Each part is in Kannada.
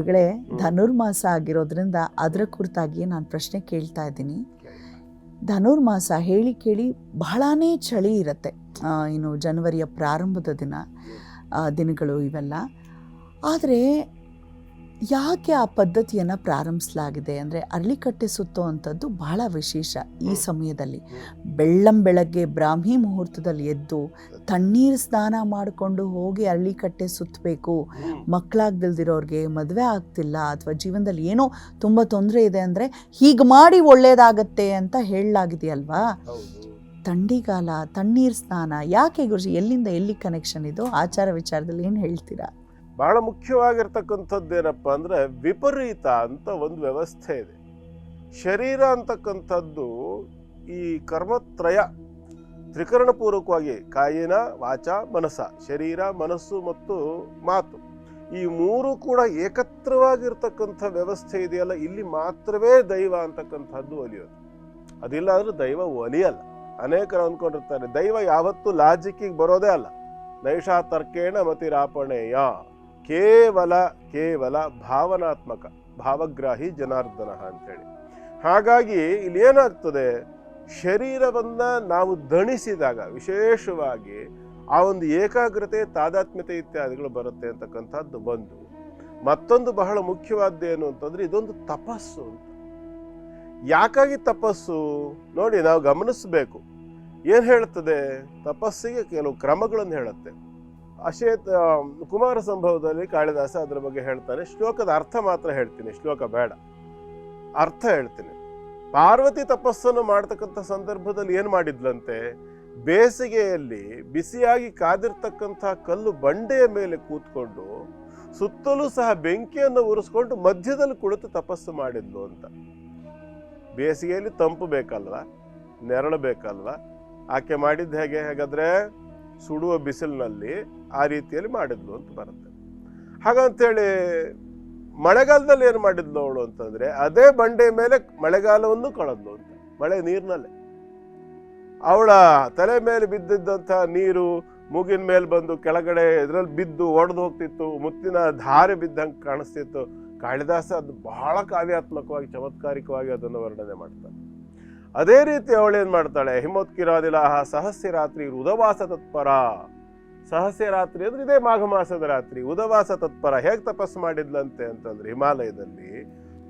ಗುರುಗಳೇ ಧನುರ್ಮಾಸ ಆಗಿರೋದ್ರಿಂದ ಅದರ ಕುರಿತಾಗಿ ನಾನು ಪ್ರಶ್ನೆ ಕೇಳ್ತಾ ಇದ್ದೀನಿ. ಧನುರ್ಮಾಸ ಹೇಳಿ ಕೇಳಿ ಬಹಳನೇ ಚಳಿ ಇರುತ್ತೆ. ಏನು ಇನ್ನು ಜನವರಿಯ ಪ್ರಾರಂಭದ ದಿನ ದಿನಗಳು ಇವೆಲ್ಲ. ಆದರೆ ಯಾಕೆ ಆ ಪದ್ಧತಿಯನ್ನು ಪ್ರಾರಂಭಿಸಲಾಗಿದೆ ಅಂದರೆ ಅರಳಿಕಟ್ಟೆ ಸುತ್ತೋ ಅಂಥದ್ದು ಬಹಳ ವಿಶೇಷ ಈ ಸಮಯದಲ್ಲಿ. ಬೆಳ್ಳಂ ಬೆಳಗ್ಗೆ ಬ್ರಾಹ್ಮಿ ಮುಹೂರ್ತದಲ್ಲಿ ಎದ್ದು ತಣ್ಣೀರು ಸ್ನಾನ ಮಾಡಿಕೊಂಡು ಹೋಗಿ ಅರಳಿಕಟ್ಟೆ ಸುತ್ತಬೇಕು ಮಕ್ಕಳಾಗ್ದಿಲ್ದಿರೋರಿಗೆ ಮದುವೆ ಆಗ್ತಿಲ್ಲ ಅಥವಾ ಜೀವನದಲ್ಲಿ ಏನೋ ತುಂಬ ತೊಂದರೆ ಇದೆ ಅಂದರೆ ಹೀಗೆ ಮಾಡಿ ಒಳ್ಳೆಯದಾಗತ್ತೆ ಅಂತ ಹೇಳಲಾಗಿದೆಯಲ್ವಾ? ತಂಡಿಗಾಲ ಥಂಡಿಗಾಲ ತಣ್ಣೀರು ಸ್ನಾನ ಯಾಕೆ ಗುರುಜಿ ಎಲ್ಲಿಂದ ಎಲ್ಲಿ ಕನೆಕ್ಷನ್ ಇದು? ಆಚಾರ ವಿಚಾರದಲ್ಲಿ ಏನು ಹೇಳ್ತೀರಾ? ಬಹಳ ಮುಖ್ಯವಾಗಿರ್ತಕ್ಕಂಥದ್ದು ಏನಪ್ಪ ಅಂದರೆ ವಿಪರೀತ ಅಂತ ಒಂದು ವ್ಯವಸ್ಥೆ ಇದೆ. ಶರೀರ ಅಂತಕ್ಕಂಥದ್ದು ಈ ಕರ್ಮತ್ರಯ ತ್ರಿಕರಣಪೂರ್ವಕವಾಗಿ ಕಾಯಿನ, ವಾಚ, ಮನಸ, ಶರೀರ, ಮನಸ್ಸು ಮತ್ತು ಮಾತು. ಈ ಮೂರು ಕೂಡ ಏಕತ್ರವಾಗಿರ್ತಕ್ಕಂಥ ವ್ಯವಸ್ಥೆ ಇದೆಯಲ್ಲ, ಇಲ್ಲಿ ಮಾತ್ರವೇ ದೈವ ಅಂತಕ್ಕಂಥದ್ದು ಒಲಿಯೋದು. ಅದಿಲ್ಲ ಅಂದ್ರೆ ದೈವ ಒಲಿಯಲ್ಲ. ಅನೇಕರು ಅಂದ್ಕೊಂಡಿರ್ತಾರೆ, ದೈವ ಯಾವತ್ತೂ ಲಾಜಿಕ್ಕಿಗೆ ಬರೋದೇ ಅಲ್ಲ. ನೈಷಾ ತರ್ಕೇಣ ಮತಿರಾಪಣೆಯ. ಕೇವಲ ಕೇವಲ ಭಾವನಾತ್ಮಕ, ಭಾವಗ್ರಾಹಿ ಜನಾರ್ದನ ಅಂತೇಳಿ. ಹಾಗಾಗಿ ಇಲ್ಲಿ ಏನಾಗ್ತದೆ? ಶರೀರವನ್ನು ನಾವು ದಣಿಸಿದಾಗ, ವಿಶೇಷವಾಗಿ ಆ ಒಂದು ಏಕಾಗ್ರತೆ, ತಾದಾತ್ಮ್ಯತೆ ಇತ್ಯಾದಿಗಳು ಬರುತ್ತೆ ಅಂತಕ್ಕಂಥದ್ದು ಒಂದು ಮತ್ತೊಂದು ಬಹಳ ಮುಖ್ಯವಾದ್ದು ಏನು ಅಂತಂದ್ರೆ ಇದೊಂದು ತಪಸ್ಸು ಅಂತ. ಯಾಕಾಗಿ ತಪಸ್ಸು? ನೋಡಿ ನಾವು ಗಮನಿಸಬೇಕು. ಏನು ಹೇಳ್ತದೆ? ತಪಸ್ಸಿಗೆ ಕೆಲವು ಕ್ರಮಗಳನ್ನು ಹೇಳುತ್ತೆ. ಅಶೇತ್ ಕುಮಾರ ಸಂಭವದಲ್ಲಿ ಕಾಳಿದಾಸ ಅದರ ಬಗ್ಗೆ ಹೇಳ್ತಾನೆ ಶ್ಲೋಕದ ಅರ್ಥ ಮಾತ್ರ ಹೇಳ್ತೀನಿ. ಶ್ಲೋಕ ಬೇಡ. ಅರ್ಥ ಹೇಳ್ತೀನಿ. ಪಾರ್ವತಿ ತಪಸ್ಸನ್ನು ಮಾಡ್ತಕ್ಕಂಥ ಸಂದರ್ಭದಲ್ಲಿ ಏನು ಮಾಡಿದ್ಲಂತೆ? ಬೇಸಿಗೆಯಲ್ಲಿ ಬಿಸಿಯಾಗಿ ಕಾದಿರ್ತಕ್ಕಂಥ ಕಲ್ಲು ಬಂಡೆಯ ಮೇಲೆ ಕೂತ್ಕೊಂಡು ಸುತ್ತಲೂ ಸಹ ಬೆಂಕಿಯನ್ನು ಉರಿಸ್ಕೊಂಡು ಮಧ್ಯದಲ್ಲಿ ಕುಳಿತು ತಪಸ್ಸು ಮಾಡಿದ್ಲು ಅಂತ. ಬೇಸಿಗೆಯಲ್ಲಿ ತಂಪು ಬೇಕಲ್ವಾ? ನೆರಳು ಬೇಕಲ್ವಾ? ಆಕೆ ಮಾಡಿದ್ದು ಹೇಗೆ? ಹಾಗಾದ್ರೆ ಸುಡುವ ಬಿಸಿಲಿನಲ್ಲಿ ಆ ರೀತಿಯಲ್ಲಿ ಮಾಡಿದ್ಲು ಅಂತ ಬರುತ್ತೆ. ಹಾಗಂತೇಳಿ ಮಳೆಗಾಲದಲ್ಲಿ ಏನು ಮಾಡಿದ್ಲು ಅವಳು ಅಂತಂದ್ರೆ ಅದೇ ಬಂಡೆ ಮೇಲೆ ಮಳೆಗಾಲವನ್ನು ಕಳೆದ್ಲು ಅಂತ, ಮಳೆ ನೀರಿನಲ್ಲೇ. ಅವಳ ತಲೆ ಮೇಲೆ ಬಿದ್ದಿದ್ದಂಥ ನೀರು ಮೂಗಿನ ಮೇಲೆ ಬಂದು ಕೆಳಗಡೆ ಇದ್ರಲ್ಲಿ ಬಿದ್ದು ಒಡೆದು ಹೋಗ್ತಿತ್ತು, ಮುತ್ತಿನ ಧಾರೆ ಬಿದ್ದಂಗೆ ಕಾಣಿಸ್ತಿತ್ತು. ಕಾಳಿದಾಸ ಅದು ಬಹಳ ಕಾವ್ಯಾತ್ಮಕವಾಗಿ ಚಮತ್ಕಾರಿಕವಾಗಿ ಅದನ್ನು ವರ್ಣನೆ ಮಾಡ್ತಾನೆ ಅದೇ ರೀತಿ ಅವಳೇನ್ ಮಾಡ್ತಾಳೆ, ಹಿಮೋತ್ಕಿರಾದಿಲಾಹ ಸಹಸ್ಯ ರಾತ್ರಿ ಹೃದವಾಸ ತತ್ಪರ ಸಹಸ್ಯ ರಾತ್ರಿ ಅಂದ್ರೆ ಇದೇ ಮಾಘ ಮಾಸದ ರಾತ್ರಿ. ಉದವಾಸ ತತ್ಪರ ಹೇಗೆ ತಪಸ್ಸು ಮಾಡಿದ್ಲಂತೆ ಅಂತಂದ್ರೆ ಹಿಮಾಲಯದಲ್ಲಿ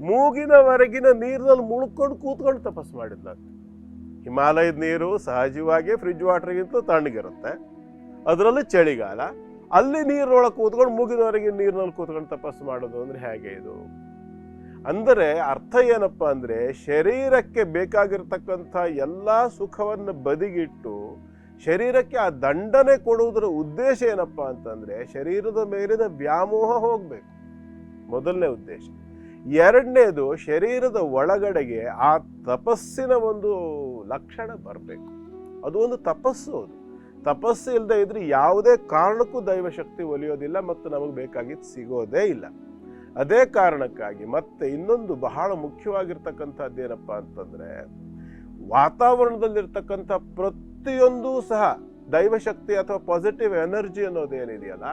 ಮೂಗಿನವರೆಗಿನ ನೀರಿನಲ್ಲಿ ಮುಳ್ಕೊಂಡು ಕೂತ್ಕೊಂಡು ತಪಸ್ಸು ಮಾಡಿದ್ಲಂತೆ. ಹಿಮಾಲಯದ ನೀರು ಸಹಜವಾಗಿ ಫ್ರಿಜ್ ವಾಟರ್ಗಿಂತ ತಣ್ಣಗಿರುತ್ತೆ. ಅದರಲ್ಲಿ ಚಳಿಗಾಲ, ಅಲ್ಲಿ ನೀರೊಳಗೆ ಕೂತ್ಕೊಂಡು ಮೂಗಿನವರೆಗಿನ ನೀರಿನಲ್ಲಿ ಕೂತ್ಕೊಂಡು ತಪಸ್ಸು ಮಾಡೋದು ಅಂದ್ರೆ ಹೇಗೆ ಇದು? ಅಂದರೆ ಅರ್ಥ ಏನಪ್ಪಾ ಅಂದ್ರೆ ಶರೀರಕ್ಕೆ ಬೇಕಾಗಿರ್ತಕ್ಕಂಥ ಎಲ್ಲಾ ಸುಖವನ್ನು ಬದಿಗಿಟ್ಟು ಶರೀರಕ್ಕೆ ಆ ದಂಡನೆ ಕೊಡುವುದರ ಉದ್ದೇಶ ಏನಪ್ಪ ಅಂತಂದ್ರೆ ಶರೀರದ ಮೇಲಿನ ವ್ಯಾಮೋಹ ಹೋಗ್ಬೇಕು. ಮೊದಲನೇ ಉದ್ದೇಶ. ಎರಡನೇದು ಶರೀರದ ಒಳಗಡೆಗೆ ಆ ತಪಸ್ಸಿನ ಒಂದು ಲಕ್ಷಣ ಬರಬೇಕು. ಅದು ಒಂದು ತಪಸ್ಸು ಅದು. ತಪಸ್ಸು ಇಲ್ಲದೆ ಇದ್ರೆ ಯಾವುದೇ ಕಾರಣಕ್ಕೂ ದೈವಶಕ್ತಿ ಒಲಿಯೋದಿಲ್ಲ ಮತ್ತು ನಮಗೆ ಬೇಕಾಗಿದ್ದು ಸಿಗೋದೇ ಇಲ್ಲ. ಅದೇ ಕಾರಣಕ್ಕಾಗಿ ಮತ್ತೆ ಇನ್ನೊಂದು ಬಹಳ ಮುಖ್ಯವಾಗಿರ್ತಕ್ಕಂಥದ್ದು ಅಂತಂದರೆ ವಾತಾವರಣದಲ್ಲಿರ್ತಕ್ಕಂಥ ಪ್ರತಿಯೊಂದು ಸಹ ದೈವಶಕ್ತಿ ಅಥವಾ ಪಾಸಿಟಿವ್ ಎನರ್ಜಿ ಅನ್ನೋದೇನಿದೆಯಲ್ಲ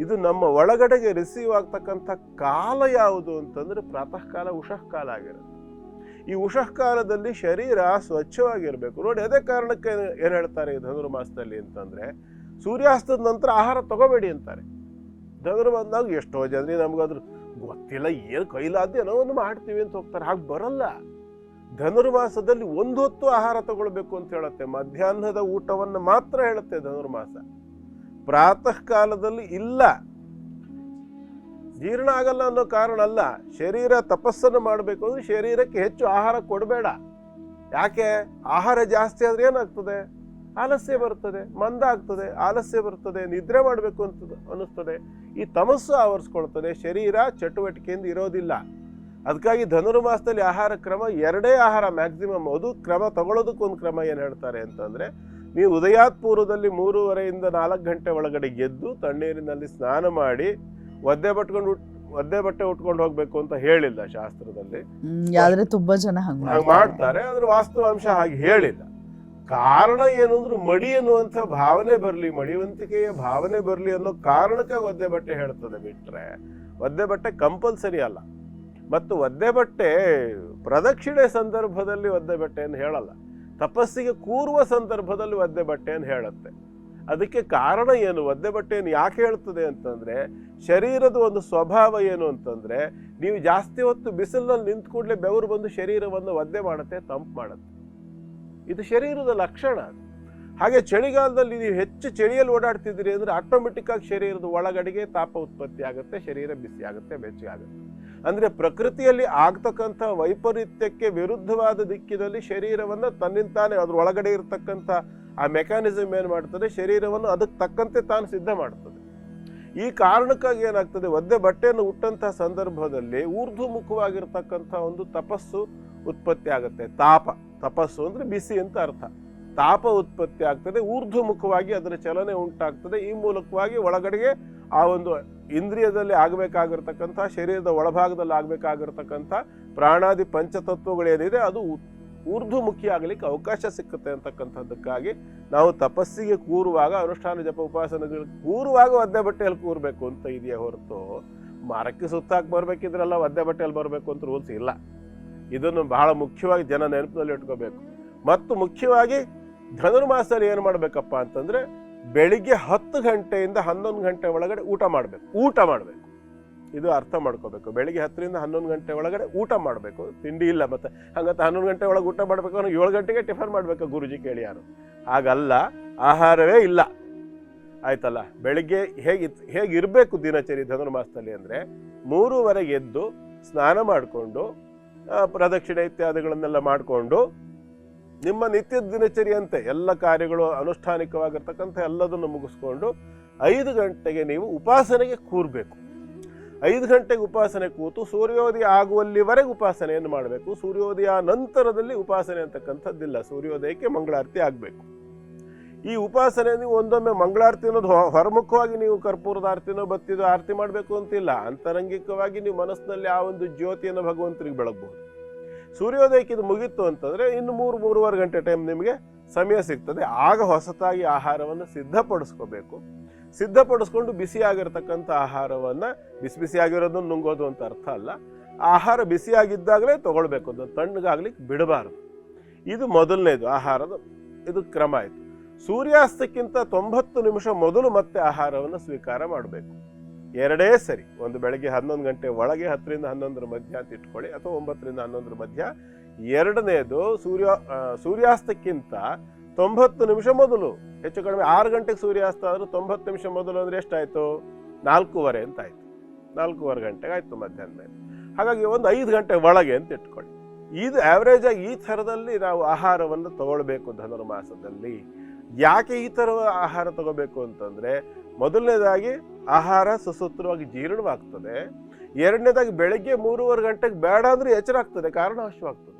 ಇದು ನಮ್ಮ ಒಳಗಡೆಗೆ ರಿಸೀವ್ ಆಗ್ತಕ್ಕಂಥ ಕಾಲ ಯಾವುದು ಅಂತಂದ್ರೆ ಪ್ರಾತಃ ಕಾಲ ಉಷಃ ಕಾಲ ಆಗಿರುತ್ತೆ. ಈ ಉಷಃ ಕಾಲದಲ್ಲಿ ಶರೀರ ಸ್ವಚ್ಛವಾಗಿರ್ಬೇಕು. ನೋಡಿ, ಅದೇ ಕಾರಣಕ್ಕೆ ಏನು ಹೇಳ್ತಾರೆ ಈ ಧನುರ್ಮಾಸದಲ್ಲಿ ಅಂತಂದ್ರೆ, ಸೂರ್ಯಾಸ್ತದ ನಂತರ ಆಹಾರ ತಗೋಬೇಡಿ ಅಂತಾರೆ. ಧನುರ್ಮಾಸದಾಗ ಎಷ್ಟೋ ಜನರಿಗೆ ನಮ್ಗದ್ರ ಗೊತ್ತಿಲ್ಲ, ಏನು ಕೈಲಾದ್ಯ ಏನೋ ಒಂದು ಮಾಡ್ತೀವಿ ಅಂತ ಹೋಗ್ತಾರೆ. ಹಾಗೆ ಬರಲ್ಲ. ಧನುರ್ಮಾಸದಲ್ಲಿ ಒಂದು ಹೊತ್ತು ಆಹಾರ ತಗೊಳ್ಬೇಕು ಅಂತ ಹೇಳುತ್ತೆ. ಮಧ್ಯಾಹ್ನದ ಊಟವನ್ನು ಮಾತ್ರ ಹೇಳುತ್ತೆ ಧನುರ್ಮಾಸ. ಪ್ರಾತಃ ಕಾಲದಲ್ಲಿ ಇಲ್ಲ. ಜೀರ್ಣ ಆಗಲ್ಲ ಅನ್ನೋ ಕಾರಣ ಅಲ್ಲ. ಶರೀರ ತಪಸ್ಸನ್ನು ಮಾಡಬೇಕು ಅಂದ್ರೆ ಶರೀರಕ್ಕೆ ಹೆಚ್ಚು ಆಹಾರ ಕೊಡಬೇಡ. ಯಾಕೆ? ಆಹಾರ ಜಾಸ್ತಿ ಆದ್ರೆ ಏನಾಗ್ತದೆ? ಆಲಸ್ಯ ಬರ್ತದೆ, ಮಂದ ಆಗ್ತದೆ, ಆಲಸ್ಯ ಬರ್ತದೆ, ನಿದ್ರೆ ಮಾಡಬೇಕು ಅಂತ ಅನ್ನಿಸ್ತದೆ. ಈ ತಮಸ್ಸು ಆವರಿಸ್ಕೊಳ್ತದೆ. ಶರೀರ ಚಟುವಟಿಕೆಯಿಂದ ಇರೋದಿಲ್ಲ. ಅದಕ್ಕಾಗಿ ಧನುರ್ಮಾಸದಲ್ಲಿ ಆಹಾರ ಕ್ರಮ ಎರಡೇ ಆಹಾರ ಮ್ಯಾಕ್ಸಿಮಮ್ ಅದು ಕ್ರಮ ತಗೊಳ್ಳೋದಕ್ಕೊಂದು ಕ್ರಮ ಏನು ಹೇಳ್ತಾರೆ ಅಂತಂದ್ರೆ ನೀವು ಉದಯಾತ್ ಪೂರ್ವದಲ್ಲಿ ಮೂರುವರೆಯಿಂದ ನಾಲ್ಕು ಗಂಟೆ ಒಳಗಡೆ ಗೆದ್ದು ತಣ್ಣೀರಿನಲ್ಲಿ ಸ್ನಾನ ಮಾಡಿ ಒದ್ದೆ ಬಟ್ಕೊಂಡು ಒದ್ದೆ ಬಟ್ಟೆ ಉಟ್ಕೊಂಡು ಹೋಗ್ಬೇಕು ಅಂತ ಹೇಳಿಲ್ಲ ಶಾಸ್ತ್ರದಲ್ಲಿ. ಆದ್ರೆ ತುಂಬಾ ಜನ ಮಾಡ್ತಾರೆ. ಅದ್ರ ವಾಸ್ತವಾಂಶ ಹಾಗೆ ಹೇಳಿಲ್ಲ. ಕಾರಣ ಏನು ಅಂದ್ರೆ ಮಡಿ ಅನ್ನುವಂಥ ಭಾವನೆ ಬರಲಿ ಮಡಿವಂತಿಕೆಯ ಭಾವನೆ ಬರಲಿ ಅನ್ನೋ ಕಾರಣಕ್ಕೆ ಒದ್ದೆ ಬಟ್ಟೆ ಹೇಳ್ತದೆ ಬಿಟ್ರೆ. ಒದ್ದೆ ಬಟ್ಟೆ ಕಂಪಲ್ಸರಿ ಅಲ್ಲ. ಮತ್ತು ಒದ್ದೆ ಬಟ್ಟೆ ಪ್ರದಕ್ಷಿಣೆ ಸಂದರ್ಭದಲ್ಲಿ ಒದ್ದೆ ಬಟ್ಟೆಯನ್ನು ಹೇಳಲ್ಲ. ತಪಸ್ಸಿಗೆ ಕೂರುವ ಸಂದರ್ಭದಲ್ಲಿ ಒದ್ದೆ ಬಟ್ಟೆಯನ್ನು ಹೇಳುತ್ತೆ. ಅದಕ್ಕೆ ಕಾರಣ ಏನು? ಒದ್ದೆ ಬಟ್ಟೆಯನ್ನು ಯಾಕೆ ಹೇಳ್ತದೆ ಅಂತಂದರೆ, ಶರೀರದ ಒಂದು ಸ್ವಭಾವ ಏನು ಅಂತಂದರೆ, ನೀವು ಜಾಸ್ತಿ ಹೊತ್ತು ಬಿಸಿಲಿನಲ್ಲಿ ನಿಂತು ಕೂಡಲೇ ಬೆವರು ಬಂದು ಶರೀರವನ್ನು ಒದ್ದೆ ಮಾಡುತ್ತೆ, ತಂಪು ಮಾಡುತ್ತೆ. ಇದು ಶರೀರದ ಲಕ್ಷಣ. ಹಾಗೆ ಚಳಿಗಾಲದಲ್ಲಿ ನೀವು ಹೆಚ್ಚು ಚಳಿಯಲ್ಲಿ ಓಡಾಡ್ತಿದ್ದೀರಿ ಅಂದರೆ ಆಟೋಮೆಟಿಕ್ ಆಗಿ ಶರೀರದ ಒಳಗಡೆಗೆ ತಾಪ ಉತ್ಪತ್ತಿ ಆಗುತ್ತೆ, ಶರೀರ ಬಿಸಿ ಆಗುತ್ತೆ ಬೆಚ್ಚಗೆ ಆಗುತ್ತೆ. ಅಂದ್ರೆ ಪ್ರಕೃತಿಯಲ್ಲಿ ಆಗ್ತಕ್ಕಂಥ ವೈಪರೀತ್ಯಕ್ಕೆ ವಿರುದ್ಧವಾದ ದಿಕ್ಕಿನಲ್ಲಿ ಶರೀರವನ್ನು ತನ್ನಿಂತಾನೆ ಅದ್ರ ಒಳಗಡೆ ಇರತಕ್ಕಂಥ ಆ ಮೆಕ್ಯಾನಿಸಮ್ ಏನು ಮಾಡ್ತದೆ? ಶರೀರವನ್ನು ಅದಕ್ಕೆ ತಕ್ಕಂತೆ ತಾನು ಸಿದ್ಧ ಮಾಡ್ತದೆ. ಈ ಕಾರಣಕ್ಕಾಗಿ ಏನಾಗ್ತದೆ? ಒದ್ದೆ ಬಟ್ಟೆಯನ್ನು ಉಟ್ಟಂತಹ ಸಂದರ್ಭದಲ್ಲಿ ಊರ್ಧ್ವಮುಖವಾಗಿರ್ತಕ್ಕಂಥ ಒಂದು ತಪಸ್ಸು ಉತ್ಪತ್ತಿ ಆಗುತ್ತೆ. ತಾಪ. ತಪಸ್ಸು ಅಂದರೆ ಬಿಸಿ ಅಂತ ಅರ್ಥ. ತಾಪ ಉತ್ಪತ್ತಿ ಆಗ್ತದೆ, ಊರ್ಧ್ವಮುಖವಾಗಿ ಅದರ ಚಲನೆ ಉಂಟಾಗ್ತದೆ. ಈ ಮೂಲಕವಾಗಿ ಒಳಗಡೆಗೆ ಆ ಒಂದು ಇಂದ್ರಿಯದಲ್ಲಿ ಆಗಬೇಕಾಗಿರ್ತಕ್ಕಂಥ, ಶರೀರದ ಒಳಭಾಗದಲ್ಲಿ ಆಗಬೇಕಾಗಿರ್ತಕ್ಕಂಥ ಪ್ರಾಣಾದಿ ಪಂಚತತ್ವಗಳೇನಿದೆ, ಅದು ಊರ್ಧ್ವಮುಖಿ ಆಗಲಿಕ್ಕೆ ಅವಕಾಶ ಸಿಕ್ಕುತ್ತೆ ಅಂತಕ್ಕಂಥದ್ದಕ್ಕಾಗಿ ನಾವು ತಪಸ್ಸಿಗೆ ಕೂರುವಾಗ, ಅನುಷ್ಠಾನ ಜಪ ಉಪಾಸನೆಗಳಿಗೆ ಕೂರುವಾಗ ಒದ್ದೆ ಬಟ್ಟೆಯಲ್ಲಿ ಕೂರಬೇಕು ಅಂತ ಇದೆಯಾ ಹೊರತು, ಮರಕ್ಕೆ ಸುತ್ತಾಕ್ ಬರಬೇಕಿದ್ರೆಲ್ಲ ಒದ್ದೆ ಬಟ್ಟೆಯಲ್ಲಿ ಬರಬೇಕು ಅಂತ ರೂಲ್ಸ್ ಇಲ್ಲ. ಇದನ್ನು ಬಹಳ ಮುಖ್ಯವಾಗಿ ಜನ ನೆನಪಿನಲ್ಲಿ ಇಟ್ಕೋಬೇಕು. ಮತ್ತು ಮುಖ್ಯವಾಗಿ ಧನುರ್ಮಾಸದಲ್ಲಿ ಏನು ಮಾಡಬೇಕಪ್ಪ ಅಂತಂದ್ರೆ ಬೆಳಿಗ್ಗೆ ಹತ್ತು ಗಂಟೆಯಿಂದ ಹನ್ನೊಂದು ಗಂಟೆ ಒಳಗಡೆ ಊಟ ಮಾಡಬೇಕು. ಊಟ ಮಾಡಬೇಕು. ಇದು ಅರ್ಥ ಮಾಡ್ಕೋಬೇಕು. ಬೆಳಿಗ್ಗೆ ಹತ್ತರಿಂದ ಹನ್ನೊಂದು ಗಂಟೆ ಒಳಗಡೆ ಊಟ ಮಾಡಬೇಕು. ತಿಂಡಿ ಇಲ್ಲ ಮತ್ತೆ. ಹಂಗಂತ ಹನ್ನೊಂದು ಗಂಟೆ ಒಳಗೆ ಊಟ ಮಾಡಬೇಕು ಅನ್ನೋ ಏಳು ಗಂಟೆಗೆ ಟಿಫನ್ ಮಾಡಬೇಕು ಗುರುಜಿ ಕೇಳಿ ಯಾರು. ಹಾಗಲ್ಲ, ಆಹಾರವೇ ಇಲ್ಲ. ಆಯ್ತಲ್ಲ? ಬೆಳಿಗ್ಗೆ ಹೇಗೆ ಹೇಗಿರಬೇಕು ದಿನಚರಿ ಧನುರ್ಮಾಸದಲ್ಲಿ ಅಂದರೆ ಮೂರುವರೆಗೆ ಎದ್ದು ಸ್ನಾನ ಮಾಡಿಕೊಂಡು ಪ್ರದಕ್ಷಿಣೆ ಇತ್ಯಾದಿಗಳನ್ನೆಲ್ಲ ಮಾಡಿಕೊಂಡು ನಿಮ್ಮ ನಿತ್ಯ ದಿನಚರಿಯಂತೆ ಎಲ್ಲ ಕಾರ್ಯಗಳು ಅನುಷ್ಠಾನಿಕವಾಗಿರ್ತಕ್ಕಂಥ ಎಲ್ಲದನ್ನು ಮುಗಿಸ್ಕೊಂಡು ಐದು ಗಂಟೆಗೆ ನೀವು ಉಪಾಸನೆಗೆ ಕೂರಬೇಕು. ಐದು ಗಂಟೆಗೆ ಉಪಾಸನೆ ಕೂತು ಸೂರ್ಯೋದಯ ಆಗುವಲ್ಲಿವರೆಗೆ ಉಪಾಸನೆಯನ್ನು ಮಾಡಬೇಕು. ಸೂರ್ಯೋದಯ ನಂತರದಲ್ಲಿ ಉಪಾಸನೆ ಅಂತಕ್ಕಂಥದ್ದಿಲ್ಲ. ಸೂರ್ಯೋದಯಕ್ಕೆ ಮಂಗಳಾರತಿ ಆಗಬೇಕು. ಈ ಉಪಾಸನೆ ನೀವು ಒಂದೊಮ್ಮೆ ಮಂಗಳಾರತಿ ಅನ್ನೋದು ಹೊರಮುಖವಾಗಿ ನೀವು ಕರ್ಪೂರದ ಆರತಿನೋ ಬತ್ತಿದೋ ಆರತಿ ಮಾಡಬೇಕು ಅಂತಿಲ್ಲ. ಅಂತರಂಗಿಕವಾಗಿ ನೀವು ಮನಸ್ಸಿನಲ್ಲಿ ಆ ಒಂದು ಜ್ಯೋತಿಯನ್ನು ಭಗವಂತನಿಗೆ ಬೆಳಗ್ಬೋದು. ಸೂರ್ಯೋದಯಕ್ಕೆ ಇದು ಮುಗೀತು ಅಂತಂದ್ರೆ ಇನ್ನು ಮೂರು, ಮೂರುವರೆ ಗಂಟೆ ಟೈಮ್ ನಿಮಗೆ ಸಮಯ ಸಿಗ್ತದೆ. ಆಗ ಹೊಸತಾಗಿ ಆಹಾರವನ್ನು ಸಿದ್ಧಪಡಿಸ್ಕೋಬೇಕು. ಸಿದ್ಧಪಡಿಸ್ಕೊಂಡು ಬಿಸಿಯಾಗಿರ್ತಕ್ಕಂಥ ಆಹಾರವನ್ನ, ಬಿಸಿ ಬಿಸಿಯಾಗಿರೋದನ್ನು ನುಂಗೋದು ಅಂತ ಅರ್ಥ ಅಲ್ಲ. ಆಹಾರ ಬಿಸಿಯಾಗಿದ್ದಾಗಲೇ ತಗೊಳ್ಬೇಕು. ಅದು ತಣ್ಣಗಾಗ್ಲಿಕ್ಕೆ ಬಿಡಬಾರದು. ಇದು ಮೊದಲನೇದು ಆಹಾರದ, ಇದು ಕ್ರಮ ಆಯಿತು. ಸೂರ್ಯಾಸ್ತಕ್ಕಿಂತ ತೊಂಬತ್ತು ನಿಮಿಷ ಮೊದಲು ಮತ್ತೆ ಆಹಾರವನ್ನು ಸ್ವೀಕಾರ ಮಾಡಬೇಕು. ಎರಡೇ ಸರಿ. ಒಂದು ಬೆಳಗ್ಗೆ ಹನ್ನೊಂದು ಗಂಟೆ ಒಳಗೆ ಹತ್ತರಿಂದ ಹನ್ನೊಂದರ ಮಧ್ಯ ಅಂತ ಇಟ್ಕೊಳ್ಳಿ, ಅಥವಾ ಒಂಬತ್ತರಿಂದ ಹನ್ನೊಂದರ ಮಧ್ಯ. ಎರಡನೇದು ಸೂರ್ಯ ಸೂರ್ಯಾಸ್ತಕ್ಕಿಂತ ತೊಂಬತ್ತು ನಿಮಿಷ ಮೊದಲು. ಹೆಚ್ಚು ಕಡಿಮೆ ಆರು ಗಂಟೆಗೆ ಸೂರ್ಯಾಸ್ತ ಆದರೂ ತೊಂಬತ್ತು ನಿಮಿಷ ಮೊದಲು ಅಂದರೆ ಎಷ್ಟಾಯಿತು? ನಾಲ್ಕೂವರೆ ಅಂತ ಆಯಿತು. ನಾಲ್ಕೂವರೆ ಗಂಟೆಗೆ ಆಯಿತು ಮಧ್ಯಾಹ್ನ ಮೇಲೆ. ಹಾಗಾಗಿ ಒಂದು ಐದು ಗಂಟೆ ಒಳಗೆ ಅಂತ ಇಟ್ಕೊಳ್ಳಿ. ಇದು ಆವ್ರೇಜ್ ಆಗಿ ಈ ಥರದಲ್ಲಿ ನಾವು ಆಹಾರವನ್ನು ತಗೊಳ್ಬೇಕು ಧನುರ್ಮಾಸದಲ್ಲಿ ಯಾಕೆ ಈ ಥರ ಆಹಾರ ತಗೋಬೇಕು ಅಂತಂದರೆ, ಮೊದಲನೇದಾಗಿ ಆಹಾರ ಸುಸೂತ್ರವಾಗಿ ಜೀರ್ಣವಾಗ್ತದೆ. ಎರಡನೇದಾಗಿ ಬೆಳಗ್ಗೆ ಮೂರುವರೆ ಗಂಟೆಗೆ ಬೇಡ ಅಂದ್ರೆ ಎಚ್ಚರ ಆಗ್ತದೆ, ಕಾರಣ ಹಶುವಾಗ್ತದೆ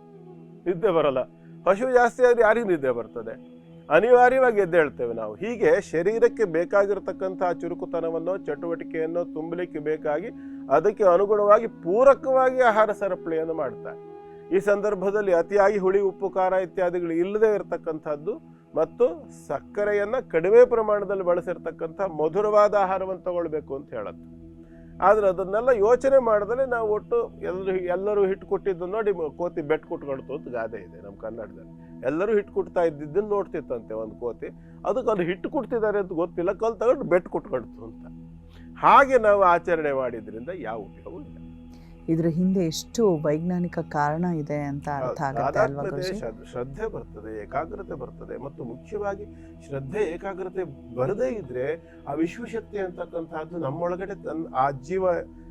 ನಿದ್ದೆ ಬರಲ್ಲ. ಹಶು ಜಾಸ್ತಿ ಆದ್ರೆ ಯಾರಿಗೂ ನಿದ್ದೆ ಬರ್ತದೆ. ಅನಿವಾರ್ಯವಾಗಿ ಎದ್ದೇಳ್ತೇವೆ ನಾವು. ಹೀಗೆ ಶರೀರಕ್ಕೆ ಬೇಕಾಗಿರತಕ್ಕಂತಹ ಚುರುಕುತನವನ್ನು, ಚಟುವಟಿಕೆಯನ್ನು ತುಂಬಲಿಕ್ಕೆ ಬೇಕಾಗಿ ಅದಕ್ಕೆ ಅನುಗುಣವಾಗಿ ಪೂರಕವಾಗಿ ಆಹಾರ ಸರಪಳಿಯನ್ನು ಮಾಡ್ತಾರೆ. ಈ ಸಂದರ್ಭದಲ್ಲಿ ಅತಿಯಾಗಿ ಹುಳಿ, ಉಪ್ಪು, ಖಾರ ಇತ್ಯಾದಿಗಳು ಇಲ್ಲದೆ ಇರತಕ್ಕಂಥದ್ದು ಮತ್ತು ಸಕ್ಕರೆಯನ್ನ ಕಡಿಮೆ ಪ್ರಮಾಣದಲ್ಲಿ ಬಳಸಿರ್ತಕ್ಕಂಥ ಮಧುರವಾದ ಆಹಾರವನ್ನು ತಗೊಳ್ಬೇಕು ಅಂತ ಹೇಳುತ್ತೆ. ಆದ್ರೆ ಅದನ್ನೆಲ್ಲ ಯೋಚನೆ ಮಾಡಿದ್ರೆ ನಾವು ಒಟ್ಟು ಎಲ್ಲರೂ ಎಲ್ಲರೂ ಹಿಟ್ಟು ಕೊಟ್ಟಿದ್ದು ನೋಡಿ ಕೋತಿ ಬೆಟ್ ಕುಟ್ಕೊಳ್ತು ಅಂತ ಗಾದೆ ಇದೆ ನಮ್ಮ ಕನ್ನಡದಲ್ಲಿ. ಎಲ್ಲರೂ ಹಿಟ್ಟು ಕುಟ್ತಾ ಇದ್ದಿದ್ದನ್ನು ನೋಡ್ತಿತ್ತಂತೆ ಒಂದು ಕೋತಿ. ಅದಕ್ಕೆ ಅದು ಹಿಟ್ಟು ಕುಟ್ತಿದ್ದಾರೆ ಅಂತ ಗೊತ್ತಿಲ್ಲ ಕಲ್ ತಗೊಂಡು ಬೆಟ್ ಕುಟ್ಕೊಳ್ತು ಅಂತ. ಹಾಗೆ ನಾವು ಆಚರಣೆ ಮಾಡಿದ್ರಿಂದ ಯಾವ ಉಪಯೋಗ ಇಲ್ಲ. ಇದ್ರ ಹಿಂದೆ ಎಷ್ಟು ವೈಜ್ಞಾನಿಕ ಕಾರಣ ಇದೆ ಅಂತ ಅರ್ಥ ಆಗುತ್ತೆ ಶ್ರದ್ಧೆ ಬರ್ತದೆ ಏಕಾಗ್ರತೆ ಬರ್ತದೆ ಮತ್ತು ಮುಖ್ಯವಾಗಿ ಶ್ರದ್ಧೆ ಏಕಾಗ್ರತೆ ಬರದೇ ಇದ್ರೆ ಆ ವಿಶ್ವಶಕ್ತಿ ಅಂತಕ್ಕಂಥದ್ದು ನಮ್ಮೊಳಗಡೆ ತನ್ನ ಆ ಜೀವ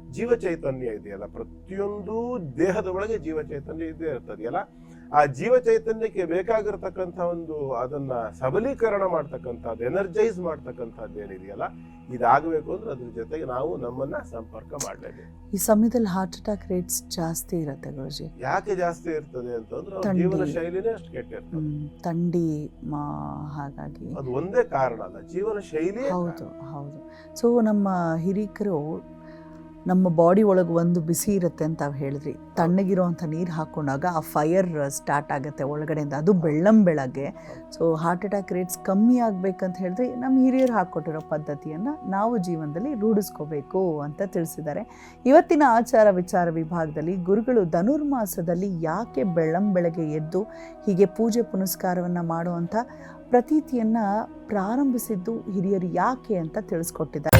ಜೀವ ಚೈತನ್ಯ ಇದೆಯಲ್ಲ. ಪ್ರತಿಯೊಂದು ದೇಹದ ಒಳಗೆ ಜೀವ ಚೈತನ್ಯ ಇದ್ದೇ ಇರ್ತದೆಯಲ್ಲ ಆ ಜೀವ ಚೈತನ್ಯಕ್ಕೆ ಬೇಕಾಗಿರ್ತಕ್ಕಂಥ ಒಂದು ಅದನ್ನ ಸಬಲೀಕರಣ ಮಾಡ್ತಕ್ಕಂಥದ್ದು ಎನರ್ಜೈಸ್ ಮಾಡ್ತಕ್ಕಂಥದ್ದು ಏನಿದೆಯಲ್ಲ ಇದಾಗಬೇಕು ಅಂದ್ರೆ ಅದ್ರ ಜೊತೆಗೆ ನಾವು ನಮ್ಮನ್ನ ಸಂಪರ್ಕ ಮಾಡಲೇಬೇಕು. ಈ ಸಮಯದಲ್ಲಿ ಹಾರ್ಟ್ ಅಟ್ಯಾಕ್ ರೇಟ್ಸ್ ಜಾಸ್ತಿ ಇರುತ್ತೆ ಗುರುಜಿ. ಯಾಕೆ ಜಾಸ್ತಿ ಇರ್ತದೆ ಅಂತಂದ್ರೆ ಅವ್ರ ಜೀವನ ಶೈಲಿನೇ ಅಷ್ಟು ಕೆಟ್ಟಿರ್ತದೆ ತಂಡಿ ಹಾಗಾಗಿ. ಅದು ಒಂದೇ ಕಾರಣ ಅಲ್ಲ ಜೀವನ ಶೈಲಿ ಹೌದು ಹೌದು. ಸೊ ನಮ್ಮ ಹಿರೀಕರು ನಮ್ಮ ಬಾಡಿ ಒಳಗೆ ಒಂದು ಬಿಸಿ ಇರುತ್ತೆ ಅಂತ ಹೇಳಿದ್ರಿ. ತಣ್ಣಗಿರುವಂಥ ನೀರು ಹಾಕೊಂಡಾಗ ಆ ಫೈರ್ ಸ್ಟಾರ್ಟ್ ಆಗುತ್ತೆ ಒಳಗಡೆಯಿಂದ. ಅದು ಬೆಳ್ಳಂ ಬೆಳಗ್ಗೆ. ಸೊ, ಹಾರ್ಟ್ ಅಟ್ಯಾಕ್ ರೇಟ್ಸ್ ಕಮ್ಮಿ ಆಗಬೇಕಂತ ಹೇಳಿದ್ರೆ ನಮ್ಮ ಹಿರಿಯರು ಹಾಕ್ಕೊಟ್ಟಿರೋ ಪದ್ಧತಿಯನ್ನು ನಾವು ಜೀವನದಲ್ಲಿ ರೂಢಿಸ್ಕೋಬೇಕು ಅಂತ ತಿಳಿಸಿದ್ದಾರೆ. ಇವತ್ತಿನ ಆಚಾರ ವಿಚಾರ ವಿಭಾಗದಲ್ಲಿ ಗುರುಗಳು ಧನುರ್ಮಾಸದಲ್ಲಿ ಯಾಕೆ ಬೆಳ್ಳಂ ಬೆಳಗ್ಗೆ ಎದ್ದು ಹೀಗೆ ಪೂಜೆ ಪುನಸ್ಕಾರವನ್ನು ಮಾಡುವಂಥ ಪ್ರತೀತಿಯನ್ನು ಪ್ರಾರಂಭಿಸಿದ್ದು ಹಿರಿಯರು ಯಾಕೆ ಅಂತ ತಿಳಿಸ್ಕೊಟ್ಟಿದ್ದಾರೆ.